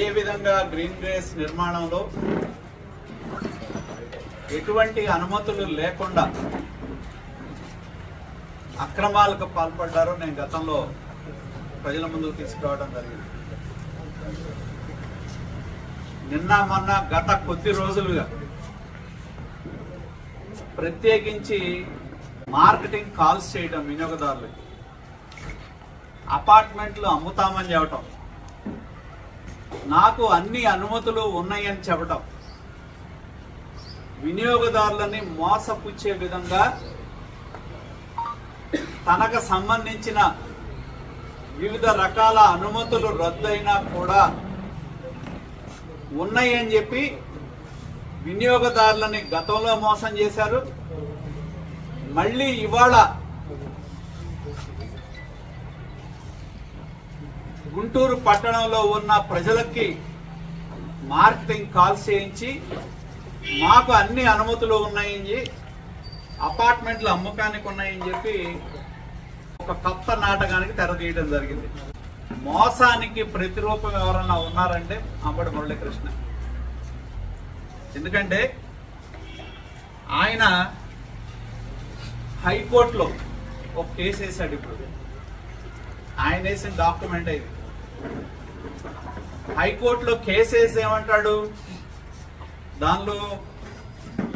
ఏ విధంగా green grace నిర్మాణంలో ఎటువంటి అనుమతులు లేకుండా అక్రమాలకు పాల్పడ్డారో నేను గతంలో ప్రజల ముందుకు తీసుకురావడం జరిగింది. నిన్న మొన్న గత కొద్ది రోజులుగా ప్రత్యేకించి మార్కెటింగ్ కాల్స్ చేయడం వినియోగదారులకి అపార్ట్మెంట్లు అమ్ముతామని చెప్పటం నాకు అన్ని అనుమతులు ఉన్నాయని చెప్పటం. వినియోగదారులని మోసపుచ్చే విధంగా తనకు సంబంధించిన వివిధ రకాల అనుమతులు రద్దయినా కూడా ఉన్నాయని చెప్పి వినియోగదారులని గతంలో మోసం చేశారు. మళ్ళీ ఇవాళ గుంటూరు పట్టణంలో ఉన్న ప్రజలకి మార్కెటింగ్ కాల్స్ చేయించి మాకు అన్ని అనుమతులు ఉన్నాయని అపార్ట్మెంట్లు అమ్మకానికి ఉన్నాయని చెప్పి ఒక కొత్త నాటకానికి తెరదీయడం జరిగింది. మోసానికి ప్రతిరూపం ఎవరన్నా ఉన్నారంటే అంబడి మురళీకృష్ణ. ఎందుకంటే ఆయన హైకోర్టులో ఒక కేసు వేశాడు ఇప్పుడు. ఆయన వేసిన డాక్యుమెంట్ ఇది. హైకోర్టులో కేసు వేసి ఏమంటాడు? దానిలో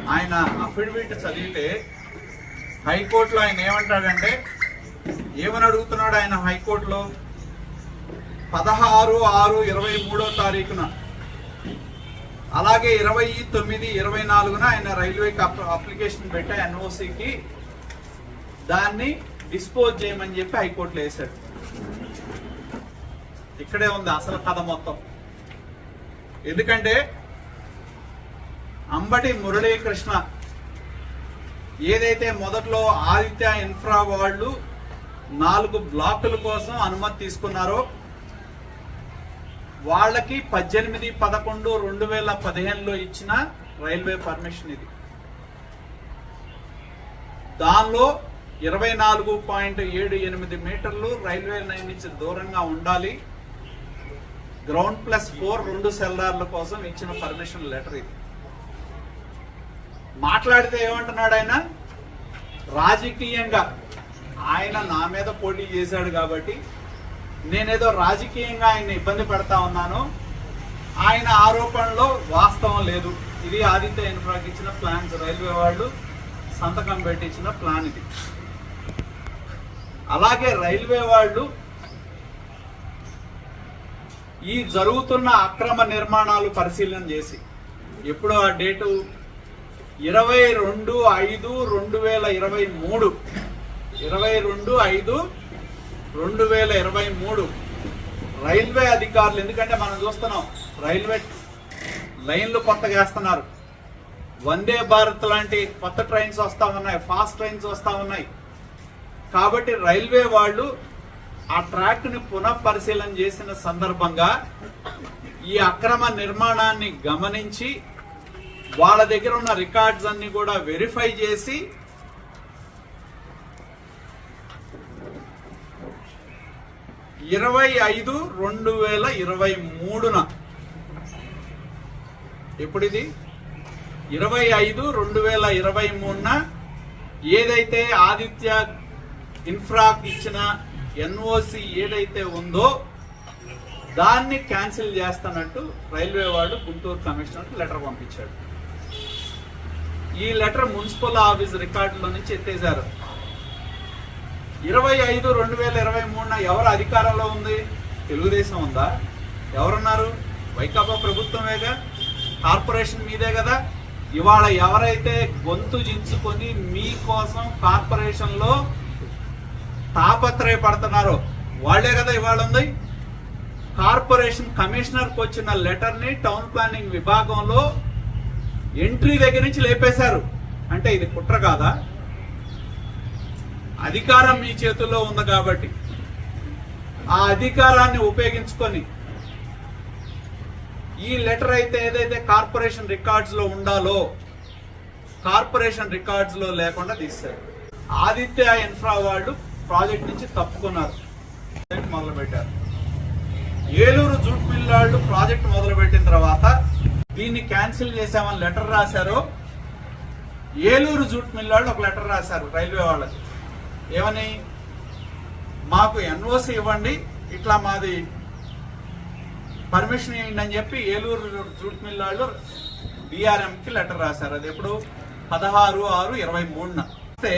ఆయన అఫిడవిట్ చదివితే హైకోర్టులో ఆయన ఏమంటాడంటే ఏమని అడుగుతున్నాడు ఆయన హైకోర్టులో? పదహారు ఆరు ఇరవై మూడో తారీఖున. అలాగే ఇరవై తొమ్మిది ఇరవై నాలుగున ఆయన రైల్వేకి అప్- అప్లికేషన్ పెట్టా ఎన్ఓసికి దాన్ని డిస్పోజ్ చేయమని చెప్పి హైకోర్టులో వేశాడు. ఇక్కడే ఉంది అసలు కథ మొత్తం. ఎందుకంటే అంబటి మురళీకృష్ణ ఏదైతే మొదట్లో ఆదిత్య ఇన్ఫ్రా వాళ్ళు నాలుగు బ్లాకుల కోసం అనుమతి తీసుకున్నారో వాళ్ళకి పద్దెనిమిది పదకొండు రెండు వేల పదిహేనులో ఇచ్చిన రైల్వే పర్మిషన్ ఇది. దానిలో ఇరవై నాలుగు పాయింట్ ఏడు ఎనిమిది మీటర్లు రైల్వే లైన్ నుంచి దూరంగా ఉండాలి. గ్రౌండ్ ప్లస్ ఫోర్ రెండు సెల్దార్ల కోసం ఇచ్చిన పర్మిషన్ లెటర్ ఇది. మాట్లాడితే ఏమంటున్నాడు ఆయన? రాజకీయంగా. ఆయన నా మీద పోటీ చేశాడు కాబట్టి నేనేదో రాజకీయంగా ఆయన ఇబ్బంది పెడతా ఉన్నాను. ఆయన ఆరోపణలో వాస్తవం లేదు. ఇది ఆదిత్య ఇన్ఫ్రాకి ఇచ్చిన ప్లాన్స్. రైల్వే వాళ్ళు సంతకం పెట్టించిన ప్లాన్ ఇది. అలాగే రైల్వే వాళ్ళు ఈ జరుగుతున్న అక్రమ నిర్మాణాలు పరిశీలన చేసి ఎప్పుడు ఆ డేటు? ఇరవై రెండు ఐదు రెండు వేల ఇరవై మూడు. ఇరవై రెండు ఐదు రెండు వేల ఇరవై మూడు. రైల్వే అధికారులు ఎందుకంటే మనం చూస్తున్నాం రైల్వే లైన్లు కొత్తగా వేస్తున్నారు. వందే భారత్ లాంటి కొత్త ట్రైన్స్ వస్తూ ఉన్నాయి ఫాస్ట్ ట్రైన్స్ వస్తూ ఉన్నాయి. కాబట్టి రైల్వే వాళ్ళు ఆ ట్రాక్ని పునఃపరిశీలన చేసిన సందర్భంగా ఈ అక్రమ నిర్మాణాన్ని గమనించి వాళ్ళ దగ్గర ఉన్న రికార్డ్స్ అన్ని కూడా వెరిఫై చేసి ఇరవై ఐదు రెండు వేల ఇరవై మూడున ఎప్పుడిది? ఇరవై ఐదు రెండు వేల ఇరవై మూడున ఏదైతే ఆదిత్య ఇన్ఫ్రాక్ ఇచ్చిన ఎన్ఓసి ఏదైతే ఉందో దాన్ని క్యాన్సిల్ చేస్తానంటూ రైల్వే వాడు గుంటూరు కమిషనర్కి లెటర్ పంపించాడు ఈ లెటర్ మున్సిపల్ ఆఫీస్ రికార్డులో నుంచి ఎత్తేశారు. ఇరవై ఐదు రెండు వేల ఇరవై మూడున ఎవరు అధికారంలో ఉంది? తెలుగుదేశం ఉందా? ఎవరున్నారు? వైకాపా ప్రభుత్వమేగా? కార్పొరేషన్ మీదే కదా? ఇవాళ ఎవరైతే గొంతు జించుకొని మీకోసం కార్పొరేషన్లో తాపత్రయపడుతున్నారో. వాళ్ళే కదా ఇవాళ ఉంది. కార్పొరేషన్ కమిషనర్కి వచ్చిన లెటర్ని టౌన్ ప్లానింగ్ విభాగంలో ఎంట్రీ దగ్గర నుంచి లేపేశారు. అంటే ఇది కుట్ర కాదా? అధికారం మీ చేతుల్లో ఉంది కాబట్టి. ఆ అధికారాన్ని ఉపయోగించుకొని ఈ లెటర్ అయితే ఏదైతే కార్పొరేషన్ రికార్డ్స్లో ఉండాలో కార్పొరేషన్ రికార్డ్స్లో లేకుండా తీస్తారు ఆదిత్య ఇన్ఫ్రా వాళ్ళు ప్రాజెక్ట్ నుంచి తప్పుకున్నారు. ప్రాజెక్ట్ మొదలుపెట్టారు. ఏలూరు జూట్ మిల్లాళ్ళు ప్రాజెక్ట్ మొదలుపెట్టిన తర్వాత దీన్ని క్యాన్సిల్ చేసామని లెటర్ రాశారు. ఏలూరు జూట్ మిల్లాళ్ళు ఒక లెటర్ రాశారు రైల్వే వాళ్ళకి. ఏమని? మాకు ఎన్ఓసి ఇవ్వండి ఇట్లా మాది పర్మిషన్ ఇవ్వండి అని చెప్పి ఏలూరు జూట్ మిల్ వాళ్ళు డిఆర్ఎంకి లెటర్ రాశారు. అది ఎప్పుడు? పదహారు ఆరు ఇరవై మూడున. అయితే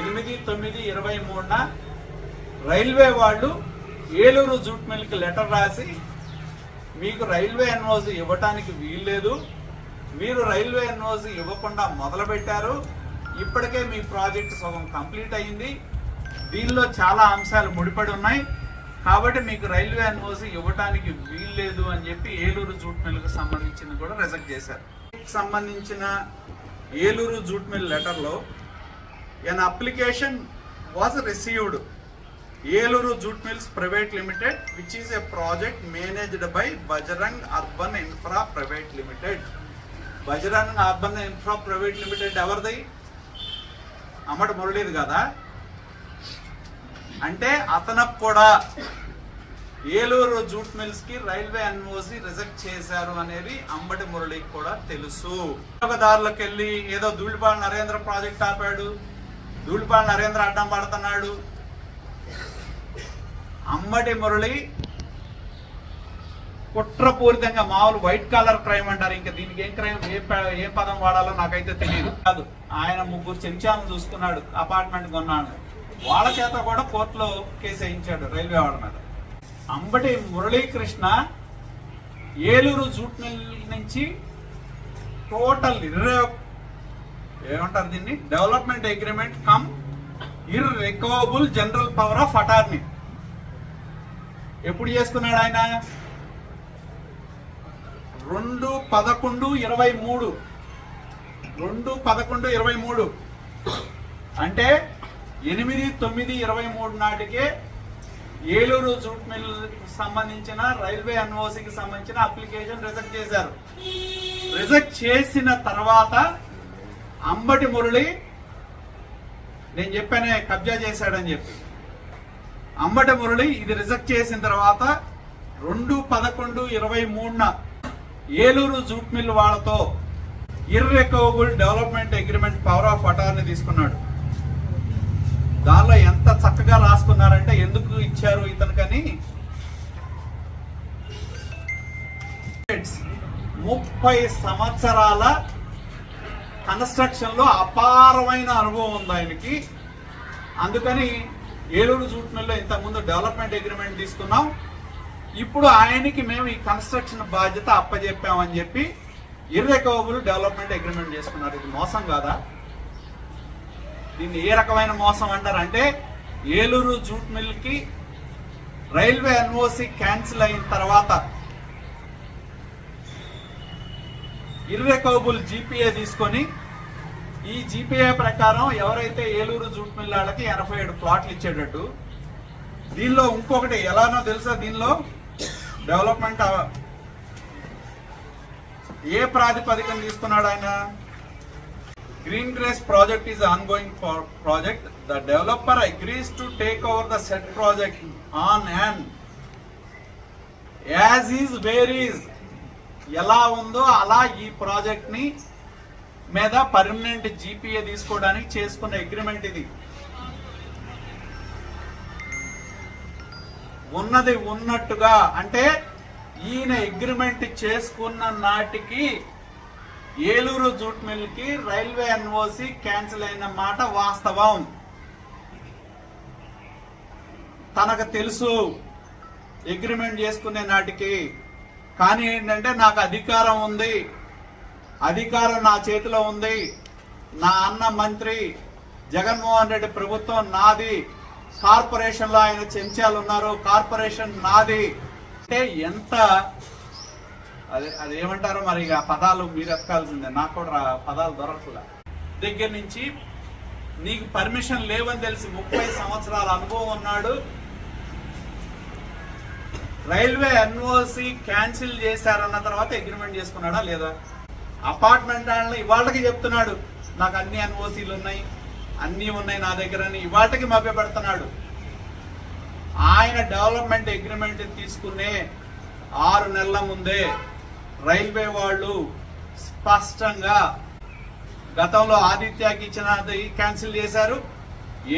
ఎనిమిది తొమ్మిది ఇరవై మూడున రైల్వే వాళ్ళు ఏలూరు జూట్ మిల్కి లెటర్ రాసి మీకు రైల్వే ఎన్ఓసి ఇవ్వటానికి వీల్లేదు. మీరు రైల్వే ఎన్ఓసి ఇవ్వకుండా మొదలుపెట్టారు. ఇప్పటికే మీ ప్రాజెక్ట్ సగం కంప్లీట్ అయింది. దీనిలో చాలా అంశాలు ముడిపడి ఉన్నాయి. కాబట్టి మీకు రైల్వే ఎన్ఓసి ఇవ్వటానికి వీల్లేదు అని చెప్పి ఏలూరు జూట్ మిల్కి సంబంధించింది కూడా రిజెక్ట్ చేశారు. సంబంధించిన ఏలూరు జూట్ మిల్ లెటర్లో an application was received Eluru jute mills private limited which is a project managed by Bajrang urban infra private limited Bajrang urban infra private limited ఎవరిది? అమ్మటి మురళీది కదా? అంటే అతనికి కూడా ఏలూరు జూట్ మిల్స్కి రైల్వే ఎన్ఓసి రిజెక్ట్ చేశారు అనేది అంబటి మురళికి కూడా తెలుసు. వినియోగదారులకు వెళ్ళి ఏదో ధూళిపాడు నరేంద్ర ప్రాజెక్ట్ ఆపాడు. ధూళిపాల నరేంద్ర అడ్డం పడుతున్నాడు. అంబటి మురళి కుట్రపూరితంగా మామూలు వైట్ కలర్ క్రైమ్ అంటారు. ఇంకా దీనికి ఏం క్రైమ్ ఏ ఏ పదం వాడాలో నాకైతే తెలియదు కాదు ఆయన ముగ్గురు చెంచాలను చూసుకున్నాడు అపార్ట్మెంట్ కొన్నాడు వాళ్ళ చేత కూడా కోర్టులో కేసు వేయించాడు రైల్వే వాళ్ళ మీద. అంబటి మురళీకృష్ణ ఏలూరు జూట్ మిల్ నుంచి టోటల్ ఇరవై ఏమంటారు దీన్ని? Development agreement cum irrevocable general power of attorney ఎప్పుడు చేసుకున్నాడు ఆయన? రెండు పదకొండు ఇరవై మూడు. రెండు పదకొండు ఇరవై మూడు. అంటే ఎనిమిది తొమ్మిది ఇరవై మూడు నాటికే ఏలూరు జూట్ మిల్ సంబంధించిన రైల్వే ఎన్ఓసికి సంబంధించిన అప్లికేషన్ రిజెక్ట్ చేశారు. రిజెక్ట్ చేసిన తర్వాత అంబటి మురళి నేను చెప్పానే కబ్జా చేశాడని చెప్పి. అంబటి మురళి ఇది రిజెక్ట్ చేసిన తర్వాత రెండు పదకొండు ఇరవై మూడున ఏలూరు జూట్ మిల్ వాళ్ళతో irrevocable development agreement power of attorney తీసుకున్నాడు. దానిలో ఎంత చక్కగా రాసుకున్నారంటే ఎందుకు ఇచ్చారు ఇతనికని? ముప్పై సంవత్సరాల కన్స్ట్రక్షన్లో అపారమైన అనుభవం ఉంది ఆయనకి. అందుకని ఏలూరు జూట్మెల్లో ఇంతకుముందు డెవలప్మెంట్ అగ్రిమెంట్ తీసుకున్నాం. ఇప్పుడు ఆయనకి మేము ఈ కన్స్ట్రక్షన్ బాధ్యత అప్పజెప్పామని చెప్పి ఇర్రెకవబుల్ డెవలప్మెంట్ అగ్రిమెంట్ చేసుకున్నారు. ఇది మోసం కాదా? దీన్ని ఏ రకమైన మోసం అంటారంటే ఏలూరు జూట్ మిల్కి రైల్వే ఎన్ఓసి క్యాన్సిల్ అయిన తర్వాత ఇర్రెకవబుల్ జీపీఏ తీసుకొని ఈ జీపీఏ ప్రకారం ఎవరైతే ఏలూరు జూట్ మిల్ వాళ్ళకి ఎనభై ఏడు ప్లాట్లు ఇచ్చేటట్టు దీనిలో ఇంకొకటి ఎలానో తెలుసా దీనిలో? డెవలప్మెంట్ ఏ ప్రాతిపదికన తీసుకున్నాడు ఆయన? Green grace project is ongoing project. The developer agrees to take over the set project on and as is where is. ఎలా ఉందో అలా ఈ ప్రాజెక్ట్ని మీద పర్మనెంట్ జీపీఏ తీసుకోవడానికి చేసుకున్న అగ్రిమెంట్ ఇది. ఉన్నది ఉన్నట్టుగా అంటే ఈయన అగ్రిమెంట్ చేసుకున్న నాటికి ఏలూరు జూట్ మిల్కి రైల్వే ఎన్ఓసి క్యాన్సిల్ అయిన మాట వాస్తవం. తనకు తెలుసు అగ్రిమెంట్ చేసుకునే నాటికి. కానీ ఏంటంటే నాకు అధికారం ఉంది. అధికారం నా చేతిలో ఉంది. నా అన్న మంత్రి జగన్మోహన్ రెడ్డి ప్రభుత్వం నాది. కార్పొరేషన్లో ఆయన చెంచాలు ఉన్నారు. కార్పొరేషన్ నాది. అంటే ఎంత అదే అది ఏమంటారో మరి ఇక ఆ పదాలు మీరు ఎత్తుకాల్సిందే నాకు కూడా పదాలు దొరకట్లే. దగ్గర నుంచి నీకు పర్మిషన్ లేవని తెలిసి ముప్పై సంవత్సరాల అనుభవం ఉన్నాడు. రైల్వే ఎన్ఓసి క్యాన్సిల్ చేశారన్న తర్వాత అగ్రిమెంట్ చేసుకున్నాడా లేదా? అపార్ట్మెంట్ వాళ్ళని ఇవాళకి చెప్తున్నాడు. నాకు అన్ని ఎన్ఓసీలు ఉన్నాయి అన్నీ ఉన్నాయి నా దగ్గర అని ఇవాళకి మభ్యపెడుతున్నాడు. ఆయన డెవలప్మెంట్ అగ్రిమెంట్ తీసుకునే ఆరు నెలల ముందే రైల్వే వాళ్ళు స్పష్టంగా గతంలో ఆదిత్యకి ఇచ్చినది క్యాన్సిల్ చేశారు.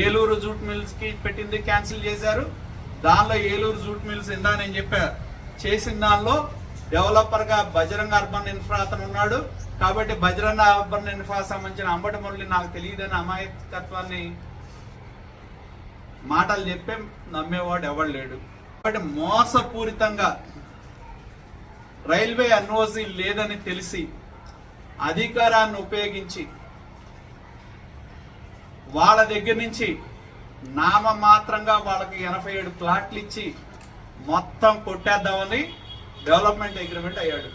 ఏలూరు జూట్ మిల్స్కి పెట్టింది క్యాన్సిల్ చేశారు. దానిలో ఏలూరు జూట్ మిల్స్ ఇందా నేను చెప్పా చేసిన దానిలో డెవలపర్గా బజరంగ అర్బన్ ఇన్ఫ్రా అతను ఉన్నాడు. కాబట్టి బజరంగ అర్బన్ ఇన్ఫ్రా సంబంధించిన అంబటి మురళి నాకు తెలియదని అమాయకత్వాన్ని మాటలు చెప్పే నమ్మేవాడు ఎవడు లేడు. కాబట్టి మోసపూరితంగా రైల్వే ఎన్ఓసి లేదని తెలిసి అధికారాన్ని ఉపయోగించి వాళ్ళ దగ్గర నుంచి నామమాత్రంగా వాళ్ళకి ఎనభై ఏడు ప్లాట్లు ఇచ్చి మొత్తం కొట్టేద్దామని డెవలప్మెంట్ అగ్రిమెంట్ అయ్యాడు.